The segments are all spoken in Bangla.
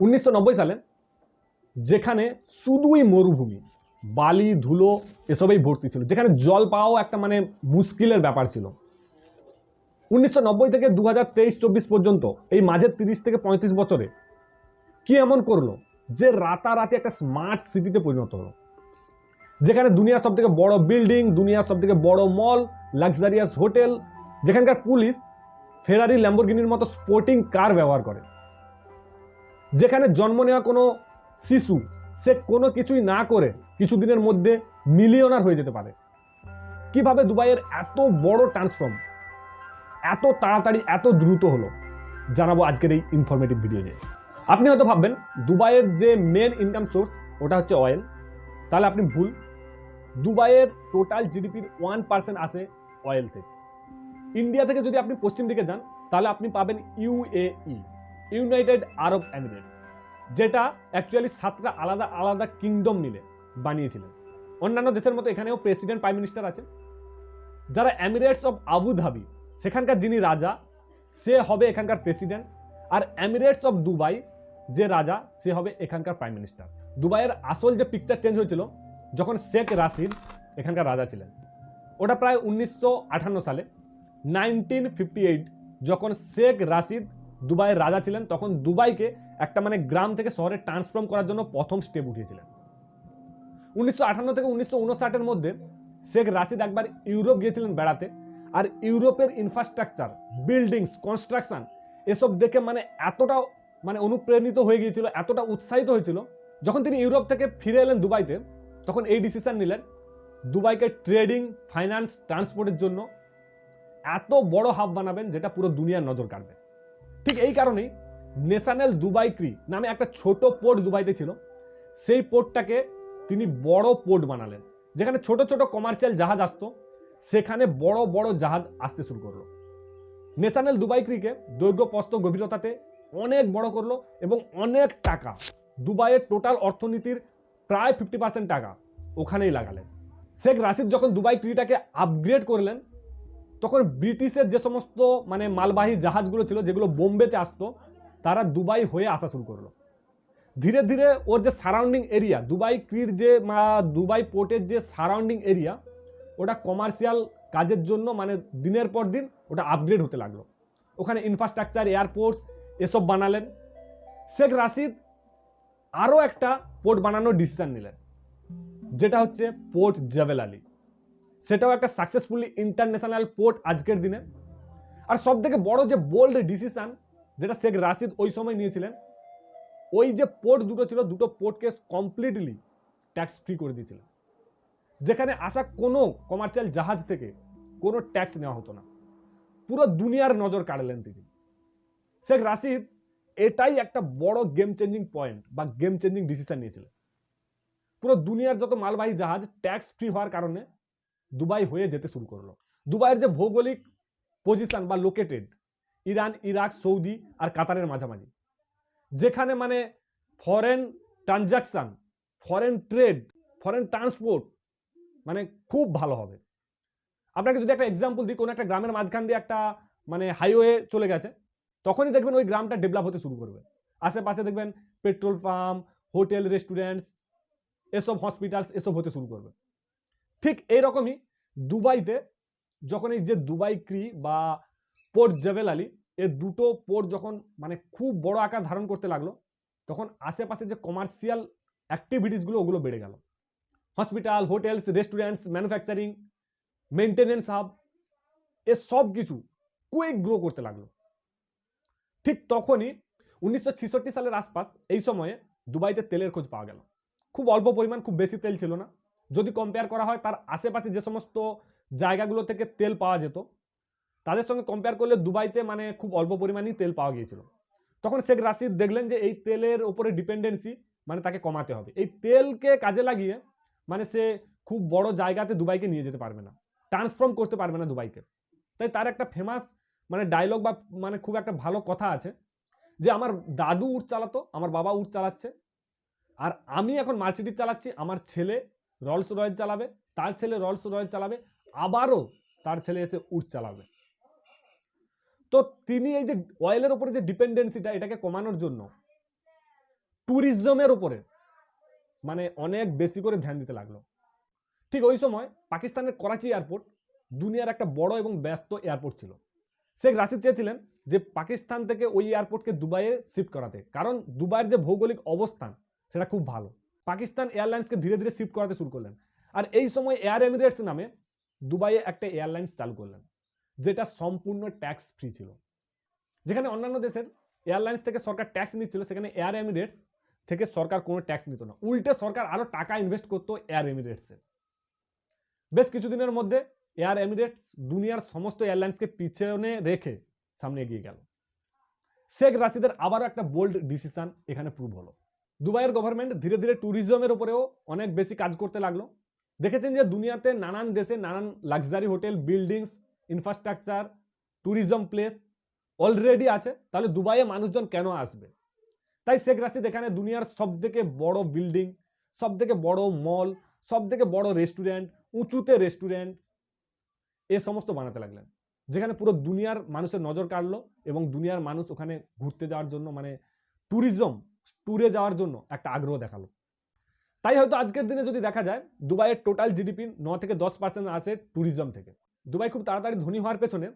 উনিশশো নব্বই সালে, যেখানে শুধুই মরুভূমি, বালি, ধুলো এসবেই ভর্তি ছিল। যেখানে জল পাওয়াও একটা মানে মুশকিলের ব্যাপার ছিল। উনিশশো নব্বই থেকে দু হাজার পর্যন্ত, এই মাঝের তিরিশ থেকে পঁয়ত্রিশ বছরে কি এমন করল যে রাতারাতি একটা স্মার্ট সিটিতে পরিণত হলো? যেখানে দুনিয়ার সব থেকে বড় বিল্ডিং, দুনিয়ার সব থেকে বড় মল, লাক্সারিয়াস হোটেল, যেখানকার পুলিশ, ফেরারি, ল্যাম্বরগিনির মতো স্পোর্টিং কার ব্যবহার করে? যেখানে জন্ম নেওয়া কোনো শিশু, সে কোনো কিছুই না করে কিছুদিনের মধ্যে মিলিয়নার হয়ে যেতে পারে। কীভাবে দুবাইয়ের এত বড় ট্রান্সফর্ম এত তাড়াতাড়ি, এত দ্রুত হলো, জানাব আজকের এই ইনফরমেটিভ ভিডিওতে আপনি হয়তো ভাববেন, দুবাইয়ের যে মেন ইনকাম সোর্স ওটা হচ্ছে অয়েল তাহলে আপনি ভুল, দুবাইয়ের টোটাল জিডিপির ওয়ান পার্সেন্ট আসে অয়েল থেকে ইন্ডিয়া থেকে যদি আপনি পশ্চিম দিকে যান, তাহলে আপনি পাবেন ইউএই ইউনাইটেড আরব এমিরেটস, যেটা অ্যাকচুয়ালি সাতটা আলাদা আলাদা কিংডম মিলে বানিয়েছিলেন। অন্যান্য দেশের মতো এখানেও প্রেসিডেন্ট প্রাইম মিনিস্টার আছেন। যারা এমিরেটস অফ আবু ধাবি সেখানকার যিনি রাজা, সে হবে এখানকার প্রেসিডেন্ট আর এমিরেটস অফ দুবাই যে রাজা, সে হবে এখানকার প্রাইম মিনিস্টার দুবাইয়ের আসল যে পিকচার চেঞ্জ হয়েছিল, যখন শেখ রাশিদ এখানকার রাজা ছিলেন, ওটা প্রায় উনিশশো আটান্ন সালে নাইনটিন যখন শেখ রাশিদ দুবাইয়ের রাজা ছিলেন, তখন দুবাইকে একটা মানে গ্রাম থেকে শহরে ট্রান্সফর্ম করার জন্য প্রথম স্টেপ উঠিয়েছিলেন। উনিশশো আটান্ন থেকে উনিশশো উনষাটের মধ্যে শেখ রাশিদ একবার ইউরোপ গিয়েছিলেন বেড়াতে, আর ইউরোপের ইনফ্রাস্ট্রাকচার বিল্ডিংস কনস্ট্রাকশন এসব দেখে মানে এতটা মানে অনুপ্রেরিত হয়ে গিয়েছিল, এতটা উৎসাহিত হয়েছিল। যখন তিনি ইউরোপ থেকে ফিরে এলেন দুবাইতে, তখন এই ডিসিশন নিলেন দুবাইকে ট্রেডিং ফাইন্যান্স ট্রান্সপোর্টের জন্য এত বড় হাব বানাবেন যেটা পুরো দুনিয়ার নজর কাড়বে। ঠিক এই কারণেই ন্যাশনাল দুবাই ক্রি নামে একটা ছোট পোর্ট দুবাইতে ছিল। সেই পোর্টটাকে তিনি বড় পোর্ট বানালেন। যেখানে ছোট ছোট কমার্শিয়াল জাহাজ আসতো। সেখানে বড় বড় জাহাজ আসতে শুরু করল। ন্যাশনাল দুবাই ক্রিকে দৈর্ঘ্য, প্রস্থ, গভীরতাতে অনেক বড় করল এবং অনেক টাকা। দুবাইয়ের টোটাল অর্থনীতির প্রায় ফিফটি পার্সেন্ট টাকা ওখানেই লাগালেন। শেখ রাশিদ যখন দুবাই ক্রিটাকে আপগ্রেড করলেন তখন ব্রিটিশের যে সমস্ত মানে মালবাহী জাহাজগুলো ছিল, যেগুলো বোম্বেতে আসতো, তারা দুবাই হয়ে আসা শুরু করল। ধীরে ধীরে ওর যে সারাউন্ডিং এরিয়া দুবাই ক্রির যে দুবাই পোর্টের যে সারাউন্ডিং এরিয়া ওটা কমার্শিয়াল কাজের জন্য মানে দিনের পর দিন ওটা আপগ্রেড হতে লাগল। ওখানে ইনফ্রাস্ট্রাকচার এয়ারপোর্টস এসব বানালেন। শেখ রাশিদ আরও একটা পোর্ট বানানোর ডিসিশান নিলেন, যেটা হচ্ছে পোর্ট জবেল আলী সেটাও একটা সাকসেসফুলি ইন্টারন্যাশনাল পোর্ট আজকের দিনে। আর সব থেকে বড় যে বোল্ড ডিসিশান যেটা শেখ রাশিদ ওই সময় নিয়েছিলেন, ওই যে পোর্ট দুটো ছিল, দুটো পোর্টকে কমপ্লিটলি ট্যাক্স ফ্রি করে দিয়েছিলেন। যেখানে আসা কোনো কমার্শিয়াল জাহাজ থেকে কোনো ট্যাক্স নেওয়া হতো না। পুরো দুনিয়ার নজর কাড়লেন তিনি। শেখ রাশিদ এটাই একটা বড় গেম চেঞ্জিং পয়েন্ট বা গেম চেঞ্জিং ডিসিশন নিয়েছিলেন। পুরো দুনিয়ার যত মালবাহী জাহাজ ট্যাক্স ফ্রি হওয়ার কারণে দুবাই হয়ে যেতে শুরু করল। দুবাইয়ের যে ভৌগোলিক পজিশন বা লোকেটেড ইরান, ইরাক, সৌদি আর কাতারের মাঝামাঝি। যেখানে মানে foreign transaction foreign trade foreign transport মানে খুব ভালো হবে। আপনাকে যদি একটা এক্সাম্পল দিই, কোনো একটা গ্রামের মাঝখান দিয়ে একটা মানে হাইওয়ে চলে গেছে, তখনই দেখবেন ওই গ্রামটা ডেভেলপ হতে শুরু করবে। আশেপাশে দেখবেন পেট্রোল পাম্প হোটেল রেস্টুরেন্টস এসব হসপিটালস এসব হতে শুরু করবে। ঠিক এইরকমই দুবাইতে যখন এই যে দুবাই ক্রি বা পোর্ট জেবেল আলী, এ দুটো পোর্ট যখন মানে খুব বড় আকার ধারণ করতে লাগল, তখন আশেপাশে যে কমার্শিয়াল অ্যাক্টিভিটিসগুলো ওগুলো বেড়ে গেল। Hospital hotels restaurants manufacturing maintenance hub এ সব কিছু কুইক গ্রো করতে লাগল। ঠিক তখনই উনিশশো ছেষট্টি সালের আশপাশ এই সময়ে দুবাইতে তেলের খোঁজ পাওয়া গেল। খুব অল্প পরিমাণ, খুব বেশি তেল ছিল না। যদি কম্পেয়ার করা হয়, তার আশেপাশে যে সমস্ত জায়গাগুলো থেকে তেল পাওয়া যেত, তাদের সঙ্গে কম্পেয়ার করলে দুবাইতে মানে খুব অল্প পরিমাণেই তেল পাওয়া গিয়েছিল। তখন শেখ রাশিদ দেখলেন যে এই তেলের ওপরে ডিপেন্ডেন্সি মানে তাকে কমাতে হবে। এই তেলকে কাজে লাগিয়ে মানে সে খুব বড় জায়গাতে দুবাইকে নিয়ে যেতে পারবে না ট্রান্সফর্ম করতে পারবে না দুবাইকে। তাই তার একটা ফেমাস মানে ডায়লগ বা মানে খুব একটা ভালো কথা আছে যে আমার দাদু উট চালাতো, আমার বাবা উট চালাচ্ছে, আর আমি এখন মার্সিডিজ চালাচ্ছি, আমার ছেলে রলস রয়েল চালাবে, তার ছেলে রলস রয়েল চালাবে, আবারও তার ছেলে এসে উট চালাবে। তো তিনি এই যে অয়েলের উপরে যে ডিপেন্ডেন্সিটা এটাকে কমানোর জন্য ট্যুরিজমের ওপরে মানে অনেক বেশি করে ধ্যান দিতে লাগল। ঠিক ওই সময় পাকিস্তানের করাচি এয়ারপোর্ট দুনিয়ার একটা বড় এবং ব্যস্ত এয়ারপোর্ট ছিল। শেখ রাশিদ চেয়েছিলেন যে পাকিস্তান থেকে ওই এয়ারপোর্টকে দুবাইয়ে শিফট করাতে। কারণ দুবাইয়ের যে ভৌগোলিক অবস্থান, সেটা খুব ভালো। পাকিস্তান এয়ারলাইন্সকে ধীরে ধীরে শিফট করাতে শুরু করলেন। আর এই সময় এয়ার এমিরেটস নামে দুবাইয়ে একটা এয়ারলাইন্স চালু করলেন, যেটা সম্পূর্ণ ট্যাক্স ফ্রি ছিল। যেখানে অন্যান্য দেশের এয়ারলাইন্স থেকে সরকার ট্যাক্স নিচ্ছিল, সেখানে এয়ার এমিরেটস থেকে সরকার কোনো ট্যাক্স নিত না। উল্টে সরকার আরও টাকা ইনভেস্ট করতো এয়ার এমিরেটসে বেশ কিছুদিনের মধ্যে এয়ার এমিরেটস দুনিয়ার সমস্ত এয়ারলাইন্সকে পিছনে রেখে সামনে এগিয়ে গেল। শেখ রাশিদের আবারও একটা বোল্ড ডিসিশন এখানে প্রুভ হলো। দুবাইয়ের গভর্নমেন্ট ধীরে ধীরে ট্যুরিজমের উপরেও অনেক বেশি কাজ করতে লাগল। দেখেছেন যে দুনিয়াতে নানান দেশে নানান luxury hotel buildings infrastructure tourism place already আছে। তাহলে দুবাইয়ে মানুষজন কেন আসবে? তাই শেখ রাশিদ এখানে দুনিয়ার সব থেকে বড় বিল্ডিং সব থেকে বড় মল সব থেকে বড় রেস্টুরেন্ট উঁচুতে রেস্টুরেন্ট এ সমস্ত বানাতে লাগলেন। যেখানে পুরো দুনিয়ার মানুষের নজর কাড়লো এবং দুনিয়ার মানুষ ওখানে ঘুরতে যাওয়ার জন্য মানে ট্যুরিজম ট্যুরে যাওয়ার জন্য একটা আগ্রহ দেখাল। তাই হয়তো আজকের দিনে যদি দেখা যায়, দুবাইয়ের টোটাল জিডিপি ন থেকে দশ পার্সেন্ট আসে ট্যুরিজম থেকে। দুবাই খুব তাড়াতাড়ি ধনী হওয়ার পেছনে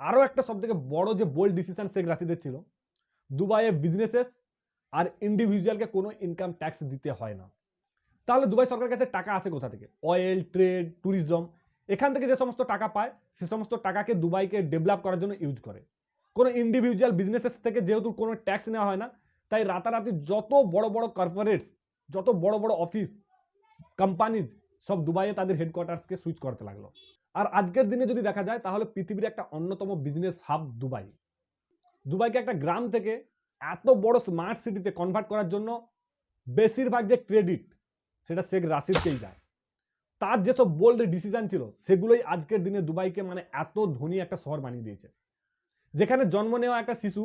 আরও একটা সব থেকে বড় যে বোল্ড ডিসিশন শেখ রাশিদের ছিল দুবাইয়ে বিজনেসেস আর ইন্ডিভিজুয়ালকে কোনো ইনকাম ট্যাক্স দিতে হয় না। তাহলে দুবাই সরকারের কাছে টাকা আসে কোথা থেকে? অয়েল ট্রেড ট্যুরিজম এখান থেকে যে সমস্ত টাকা পায়, সে সমস্ত টাকাকে দুবাইকে ডেভেলপ করার জন্য ইউজ করে। কোনো ইন্ডিভিজুয়াল বিজনেসেস থেকে যেহেতু কোনো ট্যাক্স নেওয়া হয় না তাই রাতারাতি যত বড় বড় কর্পোরেটস যত বড় বড় অফিস কোম্পানিজ সব দুবাইয়ে তাদের হেডকোয়ার্টার্সকে সুইচ করতে লাগল। আর আজকের দিনে যদি দেখা যায়, তাহলে পৃথিবীর একটা অন্যতম বিজনেস হাব দুবাই। দুবাইকে একটা গ্রাম থেকে এত বড় স্মার্ট সিটিতে কনভার্ট করার জন্য বেশিরভাগ যে ক্রেডিট সেটা শেখ রাশিদকেই যায়। তার যেসব বোল্ড ডিসিশন ছিল, সেগুলোই আজকের দিনে দুবাইকে মানে এত ধনী একটা শহর বানিয়ে দিয়েছে। যেখানে জন্ম নেওয়া একটা শিশু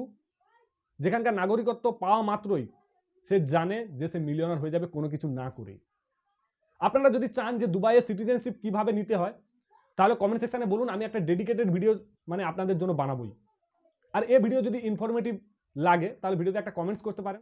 যেখানকার নাগরিকত্ব পাওয়া মাত্রই সে জানে যে সে মিলিয়নার হয়ে যাবে কোনো কিছু না করে আপনারা যদি চান যে দুবাইয়ে সিটিজেনশিপ কীভাবে নিতে হয়, তাহলে কমেন্ট সেকশানে বলুন, আমি একটা ডেডিকেটেড ভিডিও মানে আপনাদের জন্য বানাবোই। আর এ ভিডিও যদি ইনফরমেটিভ লাগে, তাহলে ভিডিওতে একটা কমেন্টস করতে পারেন।